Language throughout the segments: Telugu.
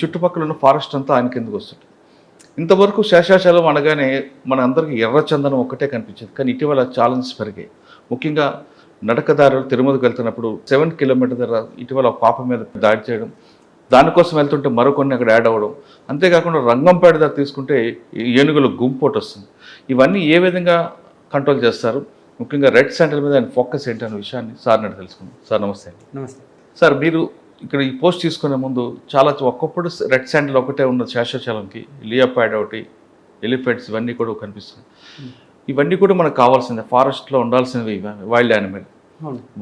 చుట్టుపక్కల ఉన్న ఫారెస్ట్ అంతా ఆయన కిందకు వస్తుంది? ఇంతవరకు శేషాచలం అనగానే మన అందరికీ ఎర్రచందనం ఒక్కటే కనిపించేది. కానీ ఇటీవల ఛాలెంజెస్ పెరిగాయి. ముఖ్యంగా నడకదారులు తిరుమలకు వెళ్తున్నప్పుడు సెవెన్ కిలోమీటర్ దగ్గర ఇటీవల పాప మీద దాడి చేయడం దానికోసం వెళ్తుంటే మరికొన్ని అక్కడ యాడ్ అవ్వడం అంతేకాకుండా రంగంపేట దగ్గర తీసుకుంటే ఏనుగుల గుంపు ఒకటి వస్తుంది. ఇవన్నీ ఏ విధంగా కంట్రోల్ చేస్తారు? ముఖ్యంగా రెడ్ సెంటర్ మీద ఆయన ఫోకస్ ఏంటి అనే విషయాన్ని సార్ నన్ను తెలుసుకుందాం. సార్ నమస్తే నమస్తే. సార్ మీరు ఇక్కడ ఈ పోస్ట్ తీసుకునే ముందు చాలా ఒక్కప్పుడు రెడ్ శాండిల్ ఒకటే ఉన్నది శేషాచలంకి లియోపాడ్ ఒకటి ఎలిఫెంట్స్ ఇవన్నీ కూడా కనిపిస్తుంది ఇవన్నీ కూడా మనకు కావాల్సిందే ఫారెస్ట్లో ఉండాల్సినవి వైల్డ్ యానిమల్.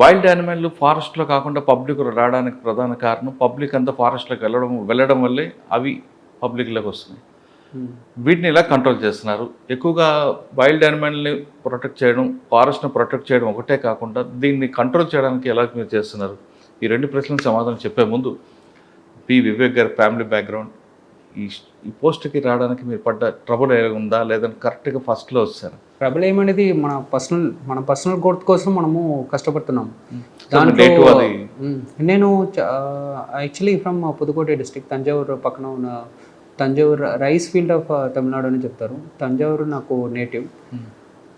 వైల్డ్ యానిమల్ ఫారెస్ట్లో కాకుండా పబ్లిక్ రావడానికి ప్రధాన కారణం పబ్లిక్ అంతా ఫారెస్ట్లోకి వెళ్ళడం వెళ్ళడం వల్లే అవి పబ్లిక్లోకి వస్తున్నాయి. ఉమ్. వీటిని ఎలా కంట్రోల్ చేస్తున్నారు? ఎక్కువగా వైల్డ్ యానిమల్ని ప్రొటెక్ట్ చేయడం ఫారెస్ట్ని ప్రొటెక్ట్ చేయడం ఒకటే కాకుండా దీన్ని కంట్రోల్ చేయడానికి ఎలా మీరు చేస్తున్నారు? ఈ రెండు ప్రశ్నలకు సమాధానం చెప్పే ముందు పి వివేక్ గారి ఫ్యామిలీ బ్యాక్గ్రౌండ్ ఈ ఈ పోస్ట్కి రావడానికి మీరు పడ్డ ట్రబుల్ ఉందా? లేదంటే కరెక్ట్గా ఫస్ట్లో వచ్చారు. ట్రబుల్ ఏమనేది మన పర్సనల్ మన పర్సనల్ గ్రోత్ కోసం మనము కష్టపడుతున్నాం. To అది ఉమ్, నేను actually from Pudukkottai district Thanjavur పక్కన ఉన్న Thanjavur rice field of Tamil Nadu అని చెప్తారు. తంజావూరు నాకు నేటివ్.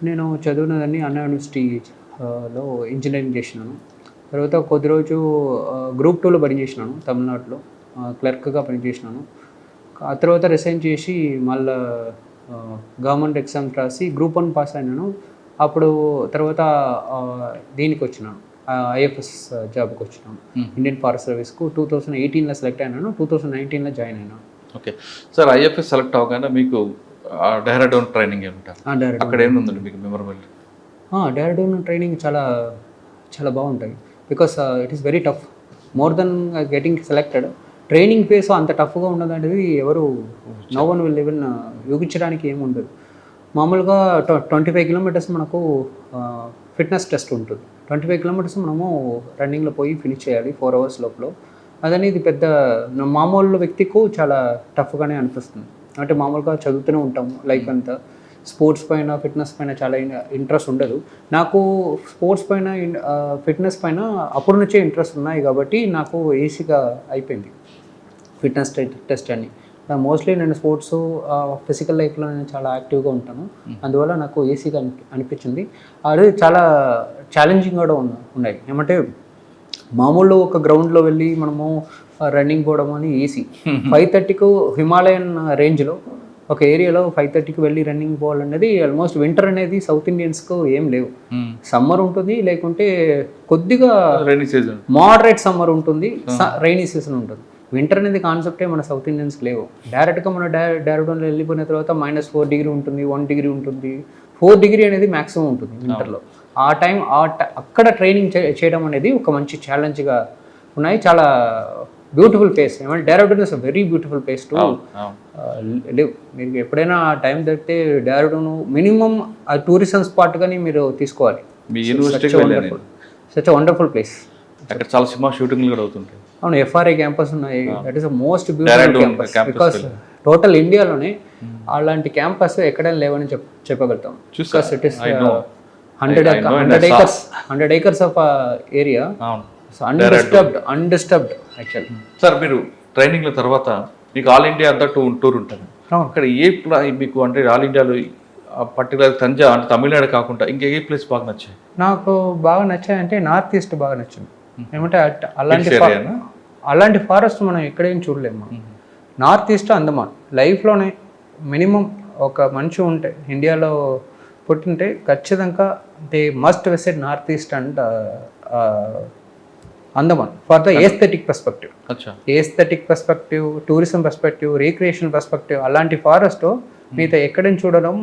నేను చదివినదాన్ని అన్నా యూనివర్సిటీ ఆ, లో ఇంజనీరింగ్ చేసినాను. తర్వాత కొద్ది రోజు గ్రూప్ టూలో పనిచేసినాను తమిళనాడులో. క్లర్క్గా పనిచేసినాను. ఆ తర్వాత రిసైన్ చేసి మళ్ళా గవర్నమెంట్ ఎగ్జామ్స్ రాసి గ్రూప్ వన్ పాస్ అయినాను. అప్పుడు తర్వాత దీనికి వచ్చినాను. ఐఎఫ్ఎస్ జాబ్కి వచ్చినాను. ఇండియన్ ఫారెస్ట్ సర్వీస్కు టూ థౌసండ్ ఎయిటీన్లో సెలెక్ట్ అయినాను. టూ థౌసండ్ నైన్టీన్లో జాయిన్ అయినాను. ఓకే. సార్ ఐఎఫ్ఎస్ సెలెక్ట్ అవగానే మీకు డెహ్రాడౌన్ ట్రైనింగ్ ఏమిటారు డైరెక్ట్ అక్కడ ఏముందండి మీకు మెమరబుల్ డైరెక్ట్ ట్రైనింగ్ చాలా చాలా బాగుంటాయి because it is very tough more then getting selected training face అంత టఫ్గా ఉండదు అనేది ఎవరు నో వన్ విల్ ఈవెన్ యూగించడానికి ఏమి ఉండదు. మామూలుగా ట్వంటీ ఫైవ్ కిలోమీటర్స్ మనకు uh, ఫిట్నెస్ టెస్ట్ ఉంటుంది. ట్వంటీ ఫైవ్ కిలోమీటర్స్ మనము రన్నింగ్లో పోయి ఫినిష్ చేయాలి ఫోర్ అవర్స్ లోపల. అదనేది పెద్ద మామూలు వ్యక్తికు చాలా టఫ్గానే అనిపిస్తుంది. అంటే మామూలుగా చదువుతూనే ఉంటాము లైఫ్ అంతా. స్పోర్ట్స్ పైన ఫిట్నెస్ పైన చాలా ఇంట్రెస్ట్ ఉండదు. నాకు స్పోర్ట్స్ పైన ఫిట్నెస్ పైన అప్పటి నుంచే ఇంట్రెస్ట్ ఉన్నాయి కాబట్టి నాకు ఈజీగా అయిపోయింది. ఫిట్నెస్ టెస్ట్ అని మోస్ట్లీ నేను స్పోర్ట్స్ ఫిజికల్ లైఫ్లో నేను చాలా యాక్టివ్గా ఉంటాను. అందువల్ల నాకు ఈజీగా అనిపి అనిపించింది. అది చాలా ఛాలెంజింగ్ కూడా ఉన్న ఉన్నాయి. ఏమంటే మామూలు ఒక గ్రౌండ్లో వెళ్ళి మనము రన్నింగ్ పోవడం అని ఈజీ ఫైవ్ థర్టీకు హిమాలయన్ రేంజ్లో ఒక ఏరియాలో ఫైవ్ థర్టీకి వెళ్ళి రన్నింగ్ పోవాలనేది ఆల్మోస్ట్ వింటర్ అనేది సౌత్ ఇండియన్స్కు ఏం లేవు. సమ్మర్ ఉంటుంది లేకుంటే కొద్దిగా రైనీ సీజన్ మోడరేట్ సమ్మర్ ఉంటుంది రైనీ సీజన్ ఉంటుంది. వింటర్ అనేది కాన్సెప్టే మన సౌత్ ఇండియన్స్ లేవు. డైరెక్ట్గా మన డై డైరెక్ట్ వెళ్ళిపోయిన తర్వాత మైనస్ ఫోర్ డిగ్రీ ఉంటుంది వన్ డిగ్రీ ఉంటుంది. ఫోర్ డిగ్రీ అనేది మ్యాక్సిమం ఉంటుంది వింటర్లో ఆ టైం ఆ ట- అక్కడ ట్రైనింగ్ చేయడం అనేది ఒక మంచి ఛాలెంజ్గా ఉన్నాయి. చాలా బ్యూటిఫుల్ ప్లేస్ ఏమంటే Dehradun is very beautiful place to లేవు మీకు ఎప్పుడైనా టైం దొరికితే డైరెక్ట్ మినిమం ఆ టూరిజం స్పాట్ కానీ మీరు తీసుకోవాలి. మీ సచ్ వండర్ఫుల్ ప్లేస్ అక్కడ చాలా సినిమా షూటింగ్లు కూడా అవుతుంటాయి. అవును ఎఫ్ఆర్ఐ క్యాంపస్ ఉన్నాయి. That is most beautiful campus because total ఇండియాలోనే అలాంటి క్యాంపస్ ఎక్కడైనా లేవని చెప్ చెప్పగలుగుతాం. Because it is. Hundred hundred. Acres hundred acres of area అవును. అన్డిస్టర్బ్డ్ అన్డిస్టర్బ్డ్ యాక్చువల్ సార్ మీరు ట్రైనింగ్ల తర్వాత మీకు ఆల్ ఇండియా అంతా టూ టూర్ ఉంటుంది. అక్కడ ఏ మీకు అంటే ఆల్ ఇండియాలో పర్టికులర్ తంజా అంటే తమిళనాడు కాకుండా ఇంకా ఏ ప్లేస్ బాగా నచ్చాయి? నాకు బాగా నచ్చాయంటే నార్త్ ఈస్ట్ బాగా నచ్చింది. ఏమంటే అట్- అలాంటి? అలాంటి ఫారెస్ట్ మనం ఎక్కడేం చూడలేము. నార్త్ ఈస్ట్ అందమాన్ లైఫ్లోనే మినిమం ఒక మనిషి ఉంటే ఇండియాలో పుట్టింటే ఖచ్చితంగా they must visit north east and Andaman for the aesthetic perspective aesthetic perspective tourism perspective recreation perspective అలాంటి ఫారెస్ట్ మీతో ఎక్కడైనా చూడడం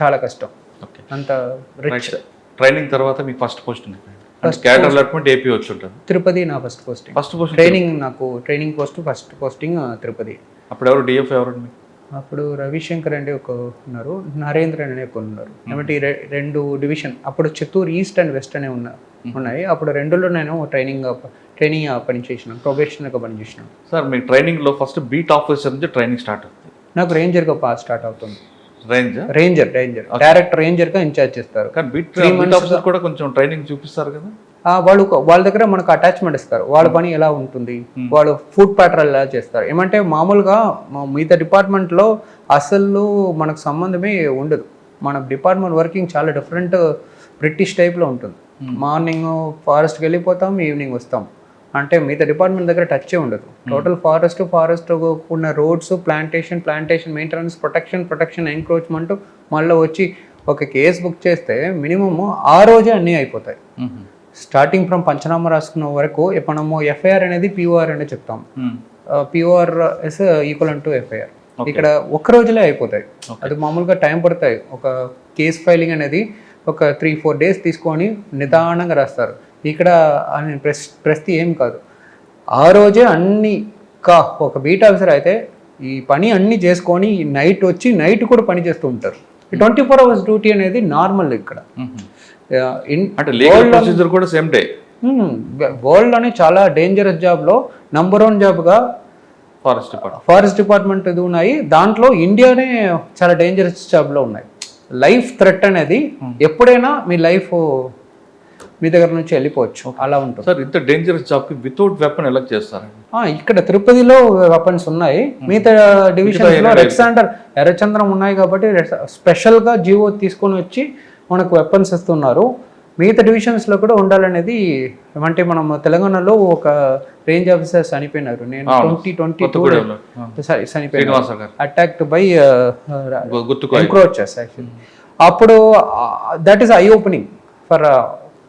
చాలా కష్టం. ఓకే. అంత రిచ్ ట్రైనింగ్ తర్వాత మీకు first post cadre allotment AP వచ్చి ఉంటుంది తిరుపతి నా first posting first post training నాకు training post first posting Tirupati. అప్పుడు ఎవరు డిఎఫ్ ఎవరండి మీకు అప్పుడు రవిశంకర్ అంటే ఒక ఉన్నారు నరేంద్ర అనే ఒక ఉన్నారు. కాబట్టి రెండు డివిజన్ అప్పుడు చిత్తూరు ఈస్ట్ అండ్ వెస్ట్ అనే ఉన్నా ఉన్నాయి. అప్పుడు రెండులో నేను ట్రైనింగ్ ట్రైనింగ్ పని చేసినాను ప్రొఫెషనల్గా పని చేసినాను. సార్ మీ ట్రైనింగ్లో ఫస్ట్ బీట్ ఆఫీసర్ నుంచి ట్రైనింగ్ స్టార్ట్ అవుతుంది. నాకు రేంజర్గా పాస్ స్టార్ట్ అవుతుంది. Range ranger ranger. డైరెక్ట్ రేంజర్గా ఇన్ఛార్జ్ చేస్తారు. కానీ బీట్ ఆఫీసర్ కూడా కొంచెం ట్రైనింగ్ చూపిస్తారు కదా. వాళ్ళు వాళ్ళ దగ్గర మనకు అటాచ్మెంట్ ఇస్తారు. వాళ్ళ పని ఎలా ఉంటుంది? వాళ్ళు ఫుడ్ ప్యాటర్న్ ఎలా చేస్తారు? ఏమంటే మామూలుగా మిగతా డిపార్ట్మెంట్లో అసలు మనకు సంబంధమే ఉండదు. మన డిపార్ట్మెంట్ వర్కింగ్ చాలా డిఫరెంట్ బ్రిటిష్ టైప్లో ఉంటుంది. మార్నింగ్ ఫారెస్ట్కి వెళ్ళిపోతాం ఈవినింగ్ వస్తాం. అంటే మిగతా డిపార్ట్మెంట్ దగ్గర టచే ఉండదు. టోటల్ ఫారెస్ట్ ఫారెస్ట్ ఉన్న roads plantation plantation maintenance protection protection encroachment మళ్ళీ వచ్చి ఒక కేసు బుక్ చేస్తే మినిమమ్ ఆ రోజే అన్నీ అయిపోతాయి. స్టార్టింగ్ ఫ్రమ్ పంచనామా రాసుకున్న వరకు మనము ఎఫ్ఐఆర్ అనేది పిఓఆర్ అనేది చెప్తాం. POR is equal to FIR. ఇక్కడ ఒక్క రోజులే అయిపోతాయి. అది మామూలుగా టైం పడతాయి. ఒక కేస్ ఫైలింగ్ అనేది ఒక త్రీ ఫోర్ డేస్ తీసుకొని నిదానంగా రాస్తారు. ఇక్కడ అని ప్రెస్ ప్రస్తుతి ఏం కాదు. ఆ రోజే అన్ని కా ఒక బీట్ ఆఫీసర్ అయితే ఈ పని అన్ని చేసుకొని నైట్ వచ్చి నైట్ కూడా పని చేస్తూ ఉంటారు. ట్వంటీ ఫోర్ అవర్స్ డ్యూటీ అనేది నార్మల్ ఇక్కడ. ఇన్ అంటే లీగల్ ప్రొసీజర్ కూడా సేమ్ డే వరల్డ్లోనే చాలా డేంజరస్ జాబ్లో నంబర్ వన్ జాబ్గా ఫారెస్ట్ డిపార్ట్మెంట్ ఫారెస్ట్ డిపార్ట్మెంట్ ఇది ఉన్నాయి. దాంట్లో ఇండియానే చాలా డేంజరస్ జాబ్లో ఉన్నాయి. లైఫ్ థ్రెట్ అనేది ఎప్పుడైనా మీ లైఫ్ మీ దగ్గర నుంచి వెళ్ళిపోవచ్చు. అలా ఉంటుంది. సార్ ఇంత డేంజరస్ జాబ్కి వితౌట్ వెపన్ ఎలా చేస్తారండి? ఆ, ఇక్కడ తిరుపతిలో వెపన్స్ ఉన్నాయి. మిగతా డివిజన్స్లో రెక్సాండర్ ఎర్రచంద్రం ఉన్నాయి కాబట్టి స్పెషల్గా జియో తీసుకొని వచ్చి మనకు వెపన్స్ ఇస్తున్నారు. మిగతా డివిజన్స్లో కూడా ఉండాలనేది అంటే మనం తెలంగాణలో ఒక రేంజ్ ఆఫీసర్ చనిపోయినారు. నేను ట్వంటీ ట్వంటీ టూ. ఆ. చనిపోయినారు. అటాక్డ్ బై ఎంక్రోచెస్ యాక్చువల్లీ అప్పుడు that is I opening for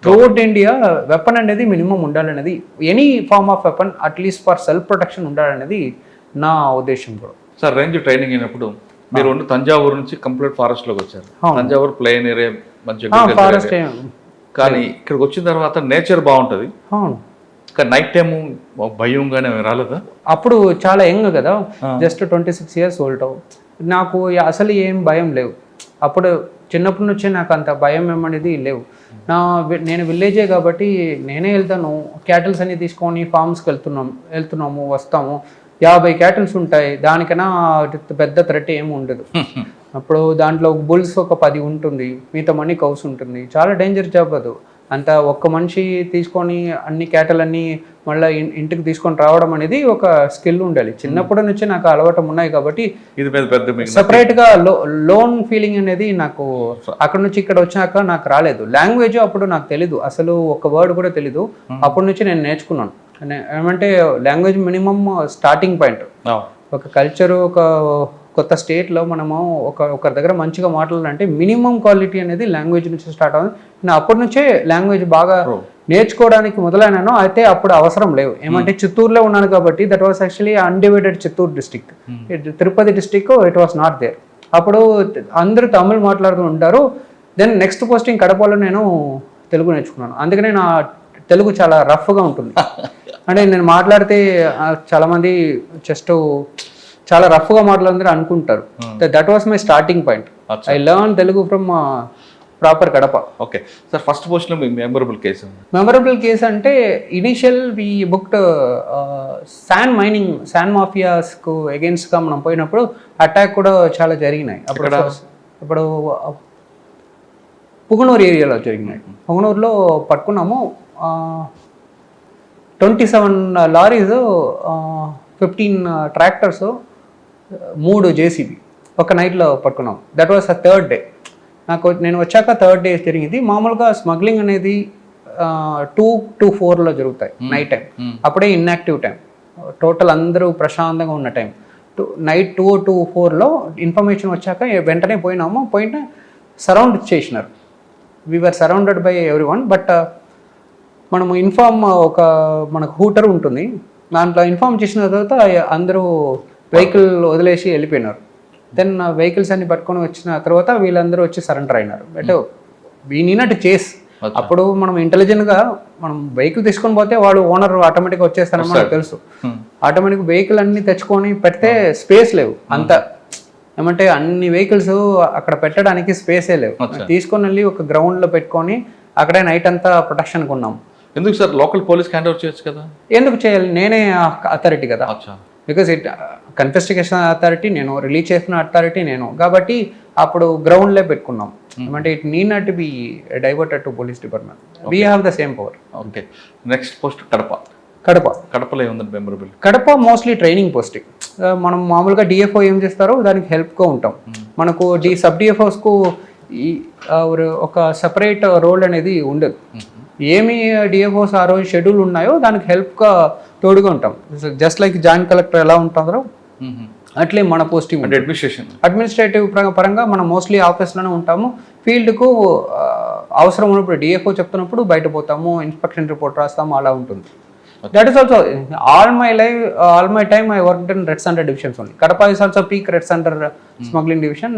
throughout India weapon అనేది మినిమం ఉండాలనేది any form of weapon at least for self protection ఉండాలనేది నా ఉద్దేశం కూడా సార్ రేంజ్ ట్రైనింగ్ అయినప్పుడు మీరు తంజావూరు నుంచి కంప్లీట్ ఫారెస్ట్లోకి వచ్చారు. తంజావూరు ప్లెయిన్ ఏరియా మంచి ఫారెస్ట్. కానీ ఇక్కడికి వచ్చిన తర్వాత నేచర్ బాగుంటది. అవును. కానీ నైట్ టైం భయంగానే రాలేదా? అప్పుడు చాలా యంగ్ కదా. Just twenty six years old నాకు అసలు ఏం భయం లేవు. అప్పుడు చిన్నప్పటి నుంచే నాకు అంత భయం ఏమనేది లేవు. నా నేను విలేజే కాబట్టి నేనే వెళ్తాను. క్యాటిల్స్ అన్ని తీసుకొని ఫార్మ్స్కి వెళ్తున్నాం వెళ్తున్నాము వస్తాము. యాభై క్యాటిల్స్ ఉంటాయి. దానికన్నా పెద్ద థ్రెట్ ఏమి ఉండదు. అప్పుడు దాంట్లో బుల్స్ ఒక పది ఉంటుంది. మిగతా మనీ కౌస్ ఉంటుంది. చాలా డేంజర్ జాబ్ అది. అంత ఒక్క మనిషి తీసుకొని అన్ని క్యాటల్ అన్ని మళ్ళీ ఇంటికి తీసుకొని రావడం అనేది ఒక స్కిల్ ఉండాలి. చిన్నప్పటి నుంచి నాకు అలవాటం ఉన్నాయి కాబట్టి ఇది పెద్ద మీకు సపరేట్గా లో లోన్ ఫీలింగ్ అనేది నాకు అక్కడ నుంచి ఇక్కడ వచ్చాక నాకు రాలేదు. లాంగ్వేజ్ అప్పుడు నాకు తెలీదు. అసలు ఒక వర్డ్ కూడా తెలీదు. అప్పటి నుంచి నేను నేర్చుకున్నాను. ఏమంటే లాంగ్వేజ్ మినిమం స్టార్టింగ్ పాయింట్. ఒక కల్చర్ ఒక కొత్త స్టేట్లో మనము ఒక ఒకరి దగ్గర మంచిగా మాట్లాడాలంటే మినిమం క్వాలిటీ అనేది లాంగ్వేజ్ నుంచి స్టార్ట్ అవుతుంది. నేను అప్పటి నుంచే లాంగ్వేజ్ బాగా నేర్చుకోవడానికి మొదలైనాను అయితే అప్పుడు అవసరం లేవు. ఏమంటే చిత్తూరులో ఉన్నాను కాబట్టి that was actually undivided Chittoor district Tirupati district it was not there అప్పుడు అందరూ తమిళ్ మాట్లాడుతూ ఉంటారు. దెన్ నెక్స్ట్ పోస్టింగ్ కడపలో నేను తెలుగు నేర్చుకున్నాను. అందుకనే నా తెలుగు చాలా రఫ్గా ఉంటుంది. అంటే నేను మాట్లాడితే ఆ, చాలా మంది జస్ట్ చాలా రఫ్గా మాట్లాడుతుందని అనుకుంటారు that was my starting point. I learn Telugu from proper Kadapa okay sir first పోస్ట్లో మీకు మెమరబుల్ కేసు మెమరబుల్ కేస్ అంటే initial we booked sand mining sand మాఫియాస్కు గా మనం పోయినప్పుడు అటాక్ కూడా చాలా జరిగినాయి. అప్పుడు? ఇప్పుడు పుగనూరు ఏరియాలో జరిగినాయి. పుగనూరులో పట్టుకున్నాము. Twenty seven lorries fifteen tractors మూడు జేసీబీ ఒక నైట్లో పట్టుకున్నాం. That was a third day నాకు నేను వచ్చాక థర్డ్ డే జరిగింది. మామూలుగా స్మగ్లింగ్ అనేది టూ టు ఫోర్లో జరుగుతాయి నైట్ టైం అప్పుడే ఇన్యాక్టివ్ టైం టోటల్ అందరూ ప్రశాంతంగా ఉన్న time two night two to ఫోర్లో ఇన్ఫర్మేషన్ వచ్చాక వెంటనే పోయినాము. పోయిన సరౌండ్ చేసినారు. We're surrounded by everyone but మనము ఇన్ఫార్మ్ ఒక మనకు హూటర్ ఉంటుంది. దాంట్లో ఇన్ఫార్మ్ చేసిన తర్వాత అందరూ వెహికల్ వదిలేసి వెళ్ళిపోయినారు. దెన్ వెహికల్స్ అన్ని పట్టుకొని వచ్చిన తర్వాత వీళ్ళందరూ వచ్చి సరెండర్ అయినారు. బట్ వీ నీనట్ చేస్. అప్పుడు మనం ఇంటెలిజెంట్గా మనం వెహికల్ తీసుకొని పోతే వాడు ఓనర్ ఆటోమేటిక్ వచ్చేస్తారని మనకు తెలుసు. ఆటోమేటిక్ వెహికల్ అన్ని తెచ్చుకొని పెడితే స్పేస్ లేవు. అంత ఏమంటే అన్ని వెహికల్స్ అక్కడ పెట్టడానికి స్పేసే లేవు. తీసుకొని వెళ్ళి ఒక గ్రౌండ్లో పెట్టుకొని అక్కడే నైట్ అంతా ప్రొటెక్షన్ కొన్నాం. ఎందుకు sir local police hand over చేయొచ్చు కదా? ఎందుకు చేయాలి? నేనే అథారిటీ కదా. బికాస్ ఇట్ కన్ఫెస్టిగేషన్ అథారిటీ నేను రిలీజ్ చేసిన అథారిటీ నేను. కాబట్టి అప్పుడు గ్రౌండ్లే పెట్టుకున్నాం. అంటే it need not be diverted to police department we have the same power okay next post Kadapa. Kadapa. కడపలో ఏముందండి memorable Kadapa mostly training posting మనం మామూలుగా డిఎఫ్ఓ ఏం చేస్తారో దానికి హెల్ప్గా ఉంటాం. మనకు డి సబ్ డిఎఫ్ఓస్కు ఒక- ఒక సపరేట్ రోల్ అనేది ఉండదు. ఏమి డిఎఫ్ఓస్ ఆ రోజు షెడ్యూల్ ఉన్నాయో దానికి హెల్ప్గా తోడుగా ఉంటాం. జస్ట్ లైక్ జాయింట్ కలెక్టర్ ఎలా ఉంటుందో అట్లే మన పోస్టింగ్ అంటే అడ్మినిస్ట్రేషన్ అడ్మినిస్ట్రేటివ్ పరంగా మనం మోస్ట్లీ ఆఫీస్లోనే ఉంటాము. ఫీల్డ్కు అవసరం ఉన్నప్పుడు డిఎఫ్ఓ చెప్తున్నప్పుడు బయట పోతాము ఇన్స్పెక్షన్ రిపోర్ట్ రాస్తాము అలా ఉంటుంది. That is also all my life all my time I work in red sanders divisions only Kadapa is also peak red sanders smuggling division